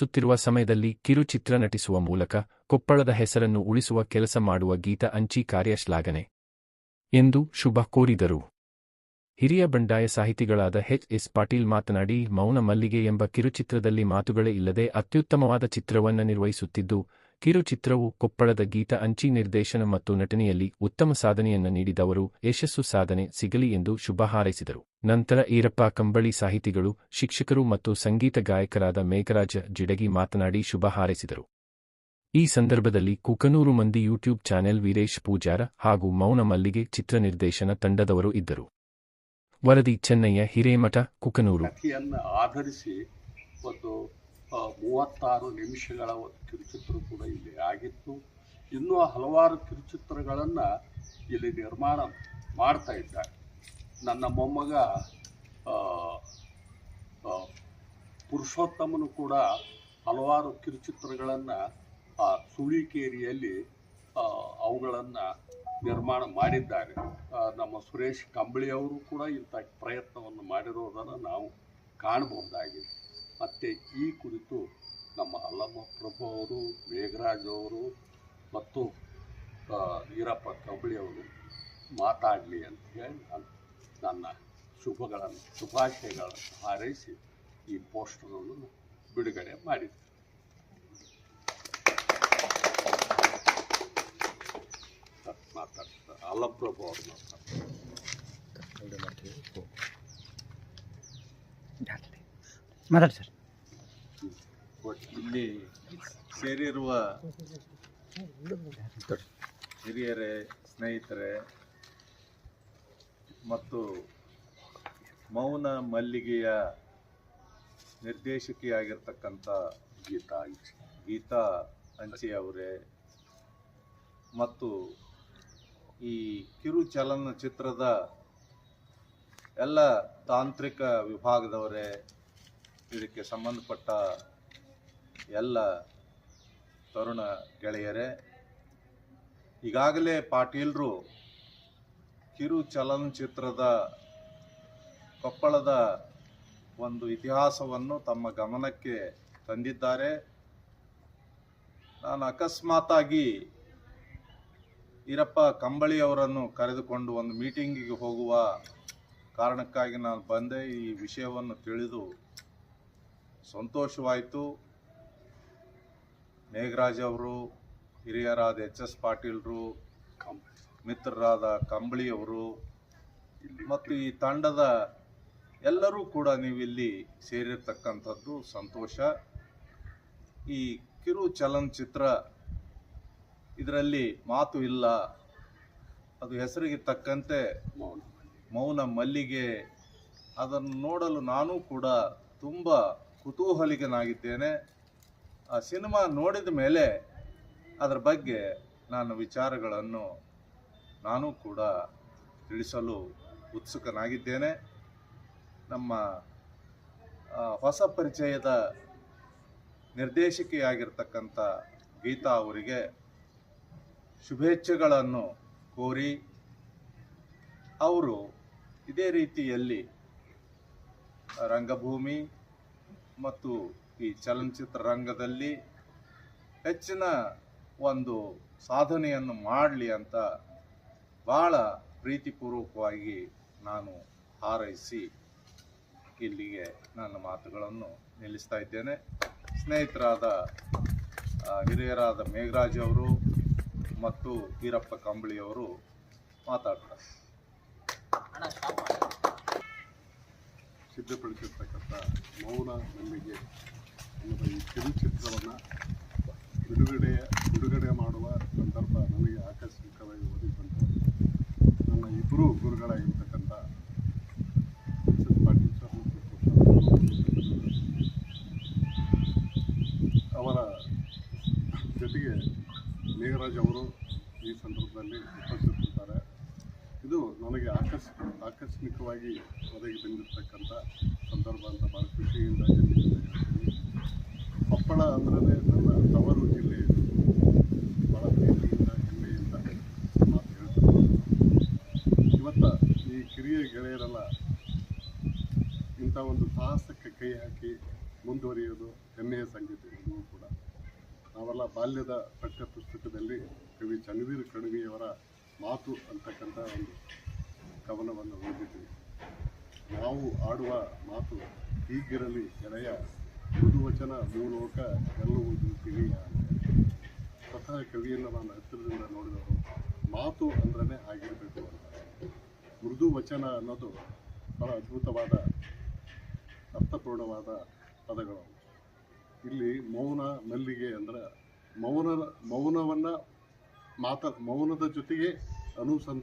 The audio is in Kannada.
ಸುತ್ತಿರುವ ಸಮಯದಲ್ಲಿ ಕಿರುಚಿತ್ರ ನಟಿಸುವ ಮೂಲಕ ಕೊಪ್ಪಳದ ಹೆಸರನ್ನು ಉಳಿಸುವ ಕೆಲಸ ಮಾಡುವ ಗೀತ ಅಂಚಿ ಕಾರ್ಯ ಶ್ಲಾಘನೆ ಎಂದು ಶುಭ ಕೋರಿದರು. ಹಿರಿಯ ಬಂಡಾಯ ಸಾಹಿತಿಗಳಾದ ಎಚ್ ಎಸ್ ಪಾಟೀಲ್ ಮಾತನಾಡಿ, ಮೌನ ಮಲ್ಲಿಗೆ ಎಂಬ ಕಿರುಚಿತ್ರದಲ್ಲಿ ಮಾತುಗಳೇ ಇಲ್ಲದೆ ಅತ್ಯುತ್ತಮವಾದ ಚಿತ್ರವನ್ನು ನಿರ್ವಹಿಸುತ್ತಿದ್ದು, ಕಿರುಚಿತ್ರವು ಕೊಪ್ಪಳದ ಗೀತ ಅಂಚಿ ನಿರ್ದೇಶನ ಮತ್ತು ನಟನೆಯಲ್ಲಿ ಉತ್ತಮ ಸಾಧನೆಯನ್ನು ನೀಡಿದವರು ಯಶಸ್ಸು ಸಾಧನೆ ಸಿಗಲಿ ಎಂದು ಶುಭ ಹಾರೈಸಿದರು. ನಂತರ ಈರಪ್ಪ ಕಂಬಳಿ ಸಾಹಿತಿಗಳು, ಶಿಕ್ಷಕರು ಮತ್ತು ಸಂಗೀತ ಗಾಯಕರಾದ ಮೇಘರಾಜ ಜಿಡಗಿ ಮಾತನಾಡಿ ಶುಭ ಹಾರೈಸಿದರು. ಈ ಸಂದರ್ಭದಲ್ಲಿ ಕುಕನೂರು ಮಂದಿ ಯೂಟ್ಯೂಬ್ ಚಾನೆಲ್ ವೀರೇಶ್ ಪೂಜಾರ ಹಾಗೂ ಮೌನ ಮಲ್ಲಿಗೆ ಚಿತ್ರ ನಿರ್ದೇಶನ ತಂಡದವರು ಇದ್ದರು. ವರದಿ ಚೆನ್ನಯ್ಯ, ಹಿರೇಮಠ, ಕುಕನೂರು. ಆಧರಿಸಿ ಒಂದು ಮೂವತ್ತಾರು ನಿಮಿಷಗಳ ಒಂದು ಕಿರುಚಿತ್ರ ಕೂಡ ಇಲ್ಲಿ ಆಗಿತ್ತು. ಇನ್ನೂ ಹಲವಾರು ಕಿರುಚಿತ್ರಗಳನ್ನು ಇಲ್ಲಿ ನಿರ್ಮಾಣ ಮಾಡ್ತಾ ಇದ್ದಾರೆ. ನನ್ನ ಮೊಮ್ಮಗ ಪುರುಷೋತ್ತಮನು ಕೂಡ ಹಲವಾರು ಕಿರುಚಿತ್ರಗಳನ್ನು ಆ ಸುಳಿಕೇರಿಯಲ್ಲಿ ಅವುಗಳನ್ನು ನಿರ್ಮಾಣ ಮಾಡಿದ್ದಾರೆ. ನಮ್ಮ ಸುರೇಶ್ ಕಂಬಳಿಯವರು ಕೂಡ ಇಂಥ ಪ್ರಯತ್ನವನ್ನು ಮಾಡಿರೋದನ್ನು ನಾವು ಕಾಣಬಹುದಾಗಿದೆ. ಮತ್ತು ಈ ಕುರಿತು ನಮ್ಮ ಅಲ್ಲಮ್ಮ ಪ್ರಭು ಅವರು, ಮೇಘರಾಜ್ ಅವರು ಮತ್ತು ಈರಪ್ಪ ಕಂಬಳಿಯವರು ಮಾತಾಡಲಿ ಅಂತ ಹೇಳಿ ನಾನು ನನ್ನ ಶುಭಗಳನ್ನು ಶುಭಾಶಯಗಳನ್ನು ಹಾರೈಸಿ ಈ ಪೋಸ್ಟರನ್ನು ಬಿಡುಗಡೆ ಮಾಡಿದೆ. ಮಾತಾಡ್ತಾರೆ ಅಲ್ಲಪ್ರಭು ಅವರು ಮಾತಾಡ್ತಾರೆ. ಇಲ್ಲಿ ಸೇರಿರುವ ಹಿರಿಯರೇ ಸ್ನೇಹಿತರೆ ಮತ್ತು ಮೌನ ಮಲ್ಲಿಗೆಯ ನಿರ್ದೇಶಕಿಯಾಗಿರ್ತಕ್ಕಂಥ ಗೀತಾ ಗೀತಾ ಅಂಚಿ ಅವರೇ ಮತ್ತು ಈ ಕಿರು ಚಲನಚಿತ್ರದ ಎಲ್ಲ ತಾಂತ್ರಿಕ ವಿಭಾಗದವರೇ, ಇದಕ್ಕೆ ಸಂಬಂಧಪಟ್ಟ ಎಲ್ಲ ತರುಣ ಗೆಳೆಯರೇ. ಈಗಾಗಲೇ ಪಾಟೀಲ್ರು ಕಿರು ಚಲನಚಿತ್ರದ ಕೊಪ್ಪಳದ ಒಂದು ಇತಿಹಾಸವನ್ನು ತಮ್ಮ ಗಮನಕ್ಕೆ ತಂದಿದ್ದಾರೆ. ನಾನು ಅಕಸ್ಮಾತಾಗಿ ಈರಪ್ಪ ಕಂಬಳಿ ಅವರನ್ನು ಕರೆದುಕೊಂಡು ಒಂದು ಮೀಟಿಂಗಿಗೆ ಹೋಗುವ ಕಾರಣಕ್ಕಾಗಿ ನಾನು ಬಂದೆ. ಈ ವಿಷಯವನ್ನು ತಿಳಿದು ಸಂತೋಷವಾಯಿತು. ಮೇಘರಾಜ್ ಅವರು ಹಿರಿಯರಾದ ಎಚ್ ಎಸ್ ಪಾಟೀಲ್ರು ಮಿತ್ರರಾದ ಕಂಬಳಿಯವರು ಮತ್ತು ಈ ತಂಡದ ಎಲ್ಲರೂ ಕೂಡ ನೀವಿಲ್ಲಿ ಸೇರಿರ್ತಕ್ಕಂಥದ್ದು ಸಂತೋಷ. ಈ ಕಿರು ಚಲನಚಿತ್ರ ಇದರಲ್ಲಿ ಮಾತು ಇಲ್ಲ. ಅದು ಹೆಸರಿಗೆ ತಕ್ಕಂತೆ ಮೌನ ಮಲ್ಲಿಗೆ. ಅದನ್ನು ನೋಡಲು ನಾನು ಕೂಡ ತುಂಬ ಕುತೂಹಲಿಗನಾಗಿದ್ದೇನೆ ಆ ಸಿನಿಮಾ ನೋಡಿದ ಮೇಲೆ ಅದರ ಬಗ್ಗೆ ನಾನು ವಿಚಾರಗಳನ್ನು ನಾನು ಕೂಡ ತಿಳಿಸಲು ಉತ್ಸುಕನಾಗಿದ್ದೇನೆ. ನಮ್ಮ ಹೊಸ ಪರಿಚಯದ ನಿರ್ದೇಶಕಿಯಾಗಿರ್ತಕ್ಕಂಥ ಗೀತಾ ಅವರಿಗೆ ಶುಭೇಚ್ಛೆಗಳನ್ನು ಕೋರಿ ಅವರು ಇದೇ ರೀತಿಯಲ್ಲಿ ರಂಗಭೂಮಿ ಮತ್ತು ಈ ಚಲನಚಿತ್ರ ರಂಗದಲ್ಲಿ ಹೆಚ್ಚಿನ ಒಂದು ಸಾಧನೆಯನ್ನು ಮಾಡಲಿ ಅಂತ ಭಾಳ ಪ್ರೀತಿಪೂರ್ವಕವಾಗಿ ನಾನು ಹಾರೈಸಿ ಇಲ್ಲಿಗೆ ನನ್ನ ಮಾತುಗಳನ್ನು ನಿಲ್ಲಿಸ್ತಾ ಇದ್ದೇನೆ. ಸ್ನೇಹಿತರಾದ ಹಿರಿಯರಾದ ಮೇಘರಾಜ್ ಅವರು ಮತ್ತು ವೀರಪ್ಪ ಕಂಬಳಿ ಅವರು ಮಾತಾಡ್ತಾರೆ ಸಿದ್ಧಪಡಿಸಿರ್ತಕ್ಕಂಥ ಮೌನ ನಂಬಿಕೆ ಈ ಕಿರುಚಿತ್ರವನ್ನು ಬಿಡುಗಡೆ ಬಿಡುಗಡೆ ಮಾಡುವ ಸಂದರ್ಭ ನನಗೆ ಆಕಸ್ಮಿಕವಾಗಿ ಒದಗಿ ಬಂತು ಇಬ್ಬರು ಗುರುಗಳಾಗಿರ್ತಕ್ಕಂಥ ಎಸ್ ಎಸ್ ಅವರ ಜೊತೆಗೆ ಮೇಘರಾಜ್ ಅವರು ಈ ಸಂದರ್ಭದಲ್ಲಿ ಉಪಸ್ಥಿತರಿದ್ದಾರೆ ಇದು ನನಗೆ ಆಕಸ್, ಆಕಸ್ಮಿಕವಾಗಿ ಒದಗಿ ಬಂದಿರತಕ್ಕಂಥ ಸಂದರ್ಭ ಅಂತ ಭಾಳ ಖುಷಿಯಿಂದ ಹೇಳ್ತೀನಿ ಕೊಪ್ಪಳ ಅಂದ್ರೆ ನನ್ನ ತವರು ಜಿಲ್ಲೆ ಭಾಳ ಪ್ರೀತಿಯಿಂದ ಹೆಮ್ಮೆಯಿಂದ ಮಾತು ಹೇಳ್ತೀನಿ ಇವತ್ತು ಈ ಕಿರಿಯ ಗೆಳೆಯರೆಲ್ಲ ಇಂಥ ಒಂದು ಸಾಹಸಕ್ಕೆ ಕೈ ಹಾಕಿ ಮುಂದುವರಿಯೋದು ಹೆಮ್ಮೆಯ ಸಂಗತಿ ಇದು ಕೂಡ. ನಾವೆಲ್ಲ ಬಾಲ್ಯದ ಪಠ್ಯ ಪುಸ್ತಕದಲ್ಲಿ ಕವಿ ಚನ್ನವೀರ ಕಣವಿಯವರ ಮಾತು ಅಂತಕ್ಕಂಥ ಒಂದು ಕವನವನ್ನು ಓದಿದ್ವಿ. ನಾವು ಆಡುವ ಮಾತು ಹೀಗಿರಲಿ ಗೆಳೆಯ, ಮೃದುವಚನ ಮೂಲೋಕ ಎಲ್ಲವೂ ತಿಳಿಯ ಸ್ವತಃ ಕವಿಯನ್ನು ನಾನು ಹತ್ತಿರದಿಂದ ನೋಡಿದವರು ಮಾತು ಅಂದ್ರೇ ಆಗಿರಬೇಕು ಅಂತ. ಮೃದು ವಚನ ಅನ್ನೋದು ಬಹಳ ಅದ್ಭುತವಾದ ಅರ್ಥಪೂರ್ಣವಾದ ಪದಗಳು. ಇಲ್ಲಿ ಮೌನ ಮಲ್ಲಿಗೆ ಅಂದ್ರೆ ಮೌನ ಮೌನವನ್ನು ಮಾತ ಮೌನದ ಜೊತೆಗೆ ಅನುಸಂಧಾನ